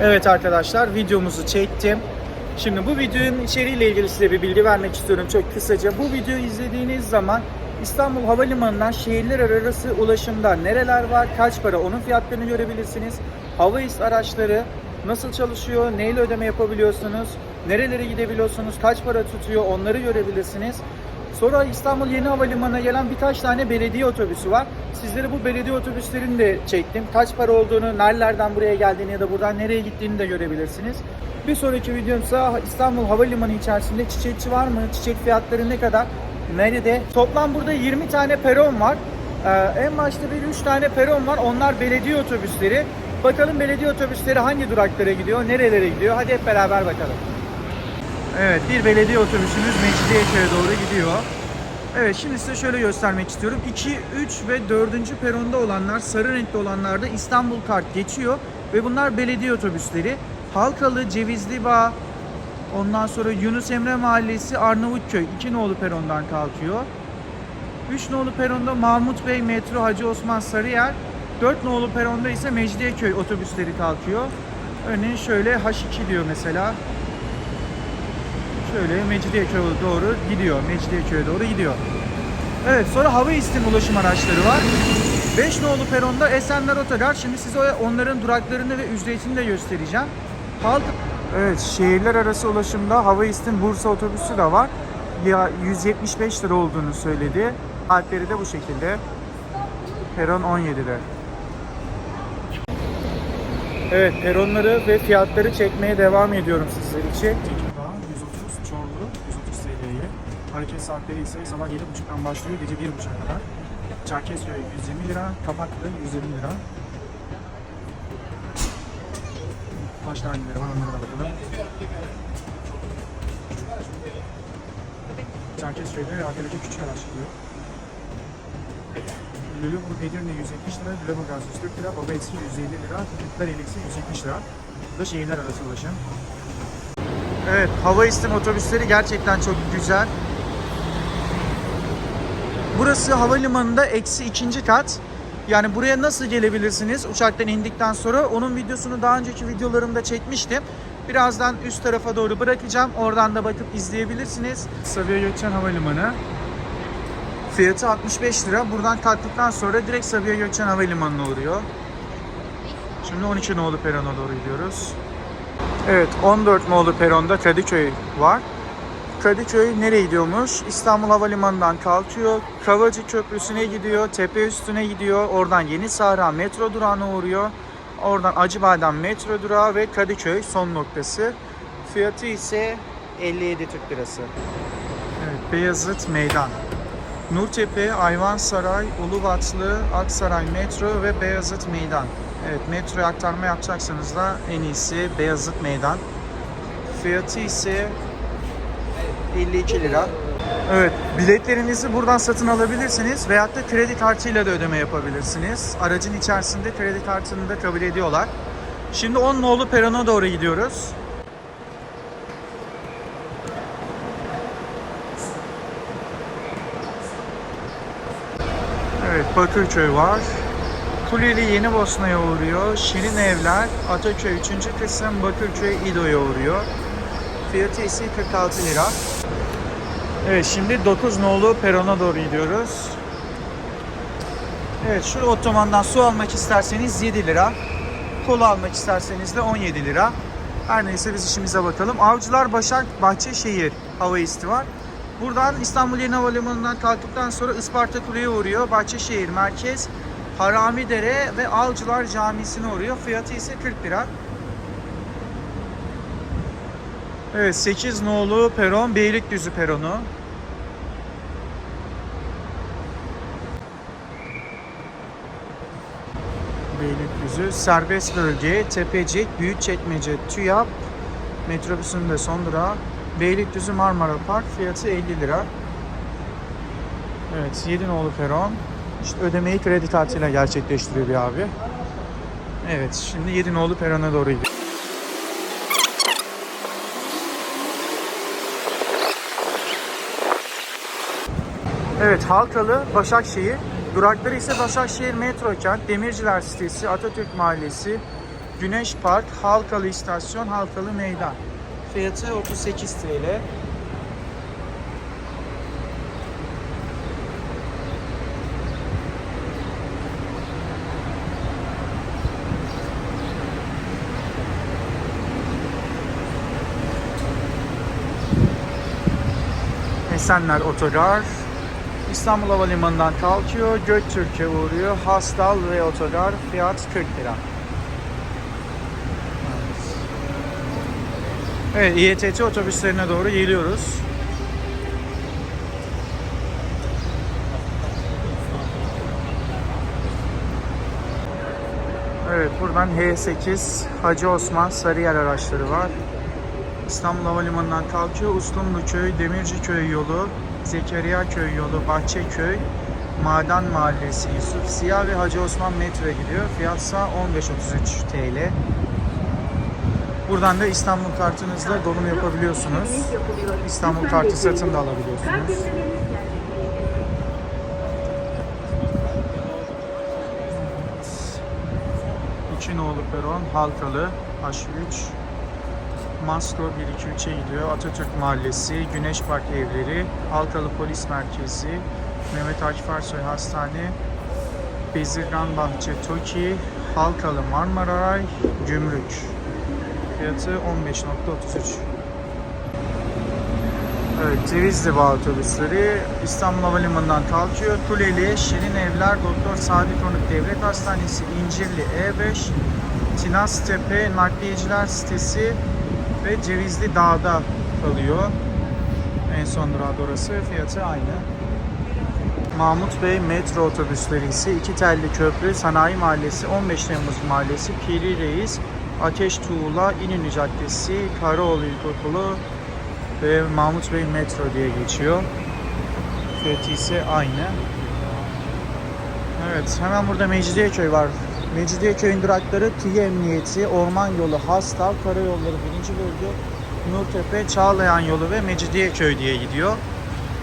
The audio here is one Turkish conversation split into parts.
Evet arkadaşlar videomuzu çektim. Şimdi bu videonun içeriğiyle ilgili size bir bilgi vermek istiyorum çok kısaca. Bu videoyu izlediğiniz zaman İstanbul Havalimanı'ndan şehirler arası ulaşımda nereler var, kaç para onun fiyatlarını görebilirsiniz. Hava is araçları nasıl çalışıyor, neyle ödeme yapabiliyorsunuz, nerelere gidebiliyorsunuz, kaç para tutuyor onları görebilirsiniz. Sonra İstanbul Yeni Havalimanı'na gelen birkaç tane belediye otobüsü var. Sizlere bu belediye otobüslerini de çektim. Kaç para olduğunu, nerelerden buraya geldiğini ya da buradan nereye gittiğini de görebilirsiniz. Bir sonraki videomsa İstanbul Havalimanı içerisinde çiçekçi var mı? Çiçek fiyatları ne kadar? Nerede? Toplam burada 20 tane peron var. Ee, en başta bir 3 tane peron var. Onlar belediye otobüsleri. Bakalım belediye otobüsleri hangi duraklara gidiyor, nerelere gidiyor? Hadi hep beraber bakalım. Evet bir belediye otobüsümüz Mecidiyeköy'e doğru gidiyor. Evet şimdi size şöyle göstermek istiyorum. 2, 3 ve 4. peronda olanlar sarı renkli olanlar da İstanbul Kart geçiyor. Ve bunlar belediye otobüsleri. Halkalı, Cevizli Bağ, ondan sonra Yunus Emre Mahallesi, Arnavutköy 2 nolu perondan kalkıyor. 3 nolu peronda Mahmut Bey Metro Hacı Osman Sarıyer. 4 nolu peronda ise Mecidiyeköy otobüsleri kalkıyor. Örneğin şöyle H2 diyor mesela. Şöyle Mecidiyeköy'e doğru gidiyor. Mecidiyeköy'e doğru gidiyor. Evet sonra hava istim ulaşım araçları var. 5 nolu peronda Esenler Otogar. Şimdi size onların duraklarını ve ücretini de göstereceğim. Halk Evet, şehirler arası ulaşımda hava istim Bursa otobüsü de var. Ya 175 lira olduğunu söyledi. Saatleri de bu şekilde. Peron 17'de. Evet, peronları ve fiyatları çekmeye devam ediyorum sizler için. Tekirdağ 130, Çorlu 130 TL'ye. Hareket saatleri ise sabah 7.30'dan başlıyor gece 1.30'a kadar. Çerkezköy 120 lira, Kapaklı 120 lira. Kaç taneleri var onlara da bakalım. Çerkezköy'de arkadaki küçük araç çıkıyor. Lüleburgaz Edirne 170 lira, Lüleburgaz 140 lira, Baba Eski 150 lira, Kırklar Eliksi 170 lira. Bu da şehirler arası ulaşım. Evet, hava istim otobüsleri gerçekten çok güzel. Burası havalimanında eksi ikinci kat. Yani buraya nasıl gelebilirsiniz uçaktan indikten sonra? Onun videosunu daha önceki videolarımda çekmiştim. Birazdan üst tarafa doğru bırakacağım. Oradan da bakıp izleyebilirsiniz. Sabiha Gökçen Havalimanı. Fiyatı 65 lira. Buradan kalktıktan sonra direkt Sabiha Gökçen Havalimanı'na uğruyor. Şimdi 12 nolu perona doğru gidiyoruz. Evet 14 nolu peronda Kadıköy var. Kadıköy nereye gidiyormuş? İstanbul Havalimanı'ndan kalkıyor. Kavacı Köprüsü'ne gidiyor. Tepe üstüne gidiyor. Oradan Yeni Sahra metro durağına uğruyor. Oradan Acıbadem metro durağı ve Kadıköy son noktası. Fiyatı ise 57 Türk Lirası. Evet, Beyazıt Meydan. Nurtepe, Ayvansaray, Ulubatlı, Aksaray metro ve Beyazıt Meydan. Evet metroya aktarma yapacaksanız da en iyisi Beyazıt Meydan. Fiyatı ise 52 lira. Evet, biletlerinizi buradan satın alabilirsiniz veyahut da kredi kartıyla da ödeme yapabilirsiniz. Aracın içerisinde kredi kartını da kabul ediyorlar. Şimdi 10 nolu perona doğru gidiyoruz. Evet, Bakırköy var. Kuleli Yeni Bosna'ya uğruyor. Şirin Evler, Ataköy 3. kısım, Bakırköy İdo'ya uğruyor. Fiyatı ise 46 lira. Evet şimdi 9 nolu perona doğru gidiyoruz. Evet şu otomandan su almak isterseniz 7 lira. Kola almak isterseniz de 17 lira. Her neyse biz işimize bakalım. Avcılar Başak Bahçeşehir hava isti var. Buradan İstanbul Yeni Havalimanı'ndan kalktıktan sonra Isparta Kule'ye uğruyor. Bahçeşehir Merkez, Haramidere ve Avcılar Camisi'ne uğruyor. Fiyatı ise 40 lira. Evet 8 nolu peron Beylikdüzü peronu. Beylikdüzü serbest bölge Tepecik, Büyükçekmece, TÜYAP metrobüsünün de son durağı Beylikdüzü Marmara Park fiyatı 50 lira. Evet 7 nolu peron. İşte ödemeyi kredi kartıyla gerçekleştiriyor bir abi. Evet şimdi 7 nolu perona doğru gidiyor. Evet Halkalı, Başakşehir. Durakları ise Başakşehir Metro Kent, Demirciler Sitesi, Atatürk Mahallesi, Güneş Park, Halkalı İstasyon, Halkalı Meydan. Fiyatı 38 TL. Esenler Otogar İstanbul Havalimanı'ndan kalkıyor, Göktürk'e uğruyor. Hastal ve Otogar fiyat 40 lira. Evet, İETT otobüslerine doğru geliyoruz. Evet, buradan H8 Hacı Osman Sarıyer araçları var. İstanbul Havalimanı'ndan kalkıyor. Ustumluköy, Demirciköy yolu, Zekeriya Köy yolu, Bahçeköy, Maden Mahallesi, Yusuf Siyah ve Hacı Osman metroya gidiyor. Fiyatsa 15.33 TL. Buradan da İstanbul kartınızla dolum yapabiliyorsunuz. İstanbul kartı satın da alabiliyorsunuz. İçinoğlu Peron, Halkalı, H3, Masko 123'e gidiyor. Atatürk Mahallesi, Güneş Park Evleri, Halkalı Polis Merkezi, Mehmet Akif Ersoy Hastane, Bezirgan Bahçe Toki, Halkalı Marmaray, Gümrük. Fiyatı 15.33. Evet, Cevizli Bağ otobüsleri İstanbul Havalimanı'ndan kalkıyor. Kuleli, Şirin Evler, Doktor Sadi Konuk Devlet Hastanesi, İncirli E5, Tinaztepe Nakliyeciler Sitesi ve Cevizli Dağ'da kalıyor. En son durağı orası. Fiyatı aynı. Mahmut Bey metro otobüsleri ise iki telli köprü, Sanayi Mahallesi, 15 Temmuz Mahallesi, Piri Reis, Ateş Tuğla, İnönü Caddesi, Karaoğlu İlkokulu ve Mahmut Bey metro diye geçiyor. Fiyatı ise aynı. Evet, hemen burada Mecidiyeköy var. Mecidiyeköy'ün durakları Tiye Emniyeti, Orman Yolu, Hastal, Karayolları 1. Bölge, Nurtepe, Çağlayan Yolu ve Mecidiyeköy diye gidiyor.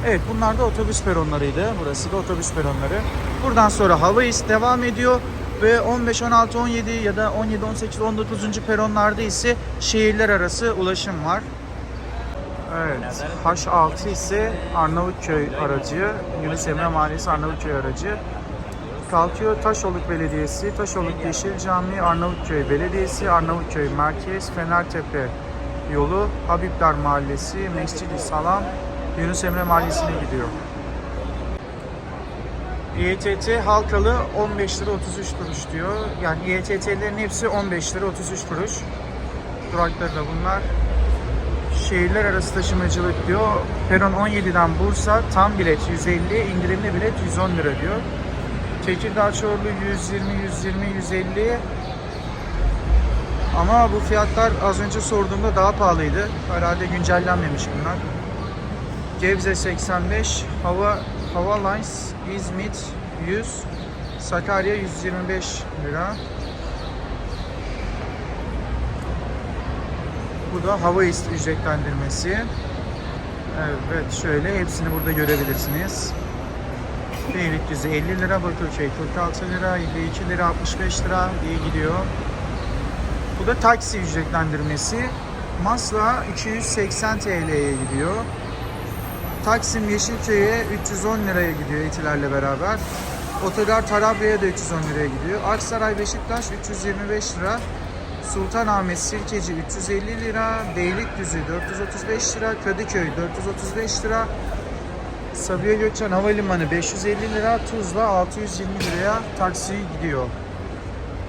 Evet bunlar da otobüs peronlarıydı. Burası da otobüs peronları. Buradan sonra hava is devam ediyor ve 15, 16, 17 ya da 17, 18, 19. peronlarda ise şehirler arası ulaşım var. Evet. H6 ise Arnavutköy aracı. Yunus Emre Mahallesi Arnavutköy aracı. Kalkıyor Taşoluk Belediyesi, Taşoluk Yeşil Camii, Arnavutköy Belediyesi, Arnavutköy Merkez, Fenertepe yolu, Habibler Mahallesi, Mescid-i Salam, Yunus Emre Mahallesi'ne gidiyor. İETT Halkalı 15 lira 33 kuruş diyor. Yani İETT'lerin hepsi 15 lira 33 kuruş. Durakları da bunlar. Şehirler arası taşımacılık diyor. Peron 17'den Bursa tam bilet 150, indirimli bilet 110 lira diyor. Tekirdağ Çorlu 120, 120, 150. Ama bu fiyatlar az önce sorduğumda daha pahalıydı. Herhalde güncellenmemiş bunlar. Gebze 85, Hava Hava Lines İzmit 100, Sakarya 125 lira. Bu da hava ücretlendirmesi. Evet şöyle hepsini burada görebilirsiniz. Beylikdüzü 50 lira, Bakırköy 46 lira, 52 lira, 65 lira diye gidiyor. Bu da taksi ücretlendirmesi. Masla 280 TL'ye gidiyor. Taksim Yeşilköy'e 310 liraya gidiyor etilerle beraber. Otogar Tarabya'ya da 310 liraya gidiyor. Aksaray Beşiktaş 325 lira. Sultanahmet Sirkeci 350 lira. Beylikdüzü 435 lira. Kadıköy 435 lira. Sabiha Gökçen Havalimanı 550 lira. Tuzla 620 liraya taksi gidiyor.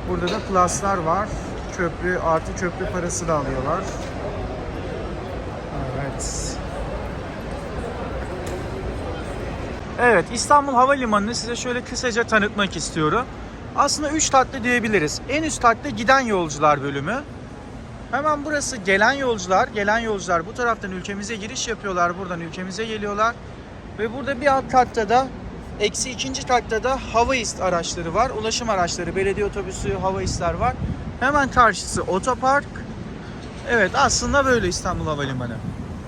Burada da pluslar var. Köprü artı köprü parası da alıyorlar. Evet. Evet, İstanbul Havalimanı'nı size şöyle kısaca tanıtmak istiyorum. Aslında 3 tatlı diyebiliriz. En üst tatlı giden yolcular bölümü. Hemen burası gelen yolcular. Gelen yolcular bu taraftan ülkemize giriş yapıyorlar. Buradan ülkemize geliyorlar. Ve burada bir alt katta da eksi ikinci katta da hava ist araçları var. Ulaşım araçları, belediye otobüsü, hava istler var. Hemen karşısı otopark. Evet aslında böyle İstanbul Havalimanı.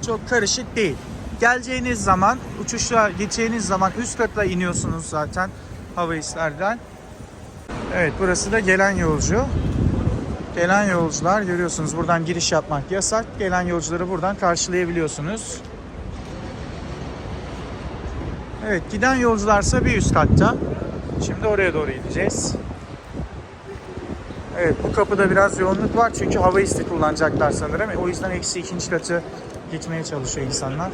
Çok karışık değil. Geleceğiniz zaman, uçuşa gideceğiniz zaman üst kata iniyorsunuz zaten hava hislerden. Evet burası da gelen yolcu. Gelen yolcular görüyorsunuz buradan giriş yapmak yasak. Gelen yolcuları buradan karşılayabiliyorsunuz. Evet giden yolcularsa bir üst katta. Şimdi oraya doğru gideceğiz. Evet bu kapıda biraz yoğunluk var çünkü hava isti kullanacaklar sanırım. O yüzden eksi ikinci katı gitmeye çalışıyor insanlar.